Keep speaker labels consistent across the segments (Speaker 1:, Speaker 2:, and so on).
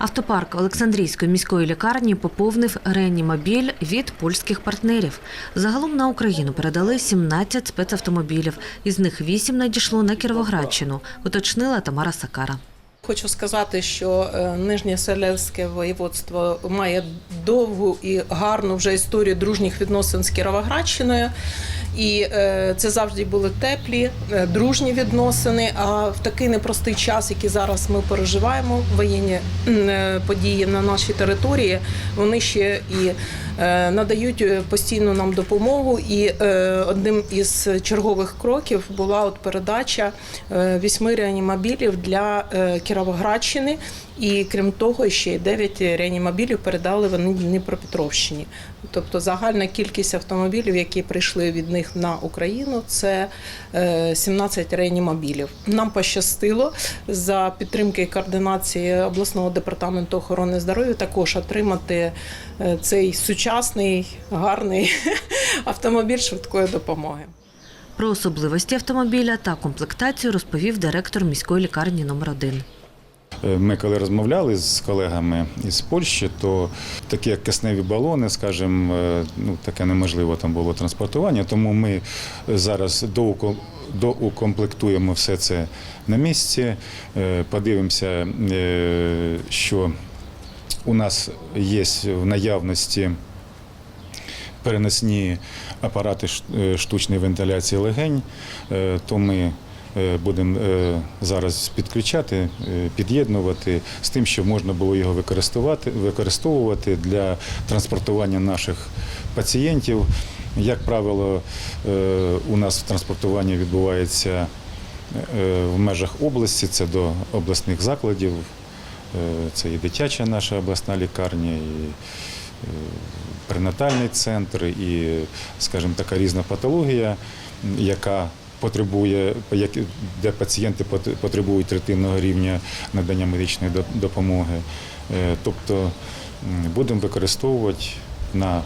Speaker 1: Автопарк Олександрійської міської лікарні поповнив реанімобіль від польських партнерів. Загалом на Україну передали 17 спецавтомобілів. Із них 8 надійшло на Кіровоградщину, уточнила Тамара Сакара.
Speaker 2: Хочу сказати, що е, Нижнє Селевське воєводство має довгу і гарну вже історію дружніх відносин з Кіровоградщиною. І е, це завжди були теплі, е, дружні відносини. А в такий непростий час, який зараз ми переживаємо, воєнні е, події на нашій території, вони ще і надають постійну нам допомогу. І одним із чергових кроків була от передача вісьми реанімобілів для Кіровоградщини. І крім того, ще й 9 реанімобілів передали вони Дніпропетровщині. Тобто загальна кількість автомобілів, які прийшли від них на Україну, це е, 17 реанімобілів. Нам пощастило за підтримки координації обласного департаменту охорони здоров'я також отримати е, цей сучасний гарний автомобіль швидкої допомоги.
Speaker 1: Про особливості автомобіля та комплектацію розповів директор міської лікарні номер 1
Speaker 3: Е, Ми коли розмовляли з колегами із Польщі, то такі як кисневі балони, скажімо, е, ну таке неможливо там було транспортування. Тому ми зараз доукомплектуємо все це на місці. Е, Подивимося, е, що у нас є в наявності переносні апарати е, штучної вентиляції легень, е, то ми е, будемо е, зараз підключати, е, під'єднувати з тим, щоб можна було його використовувати, використовувати для транспортування наших пацієнтів. Як правило, е, у нас транспортування відбувається е, в межах області, це до обласних закладів. Е, Це і дитяча наша обласна лікарня, і е, пренатальний центр, і, скажімо, така різна патологія, яка потребує, як- де пацієнти потребують третинного рівня надання медичної допомоги. Е, Тобто будемо використовувати на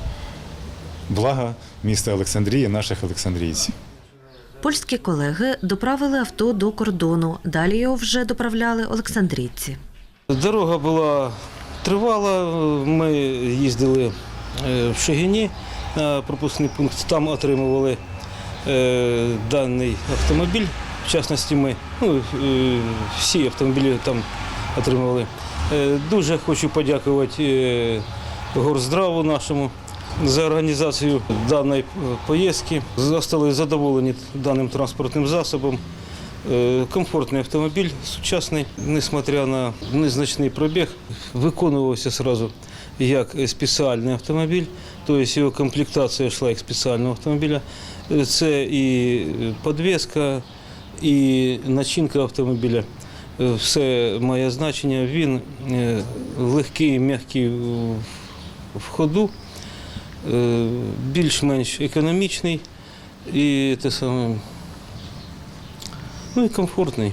Speaker 3: благо міста Олександрії, наших олександрійців.
Speaker 1: Польські колеги доправили авто до кордону. Далі його вже доправляли олександрійці.
Speaker 4: Дорога була тривала. Ми їздили е, в Шегині на пропускний пункт. Там отримували е, даний автомобіль. В частності ми ну, е, всі автомобілі там отримували. Е, Дуже хочу подякувати е, горздраву нашому за організацію даної е, поїздки. Залишилися задоволені даним транспортним засобом. Е, Комфортний автомобіль, сучасний, несмотря на незначний пробіг, виконувався одразу як спеціальний автомобіль, тобто його комплектація йшла як спеціального автомобіля. Е, Це і підвіска, і начинка автомобіля. Е, Все має значення. Він е, легкий, м'який в- ходу, більш-менш економічний і те саме. Ну і комфортний.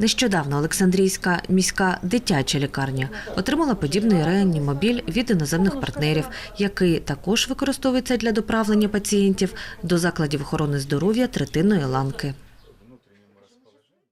Speaker 1: Нещодавно Олександрійська міська дитяча лікарня отримала подібний реанімобіль від іноземних партнерів, який також використовується для доправлення пацієнтів до закладів охорони здоров'я третиної ланки.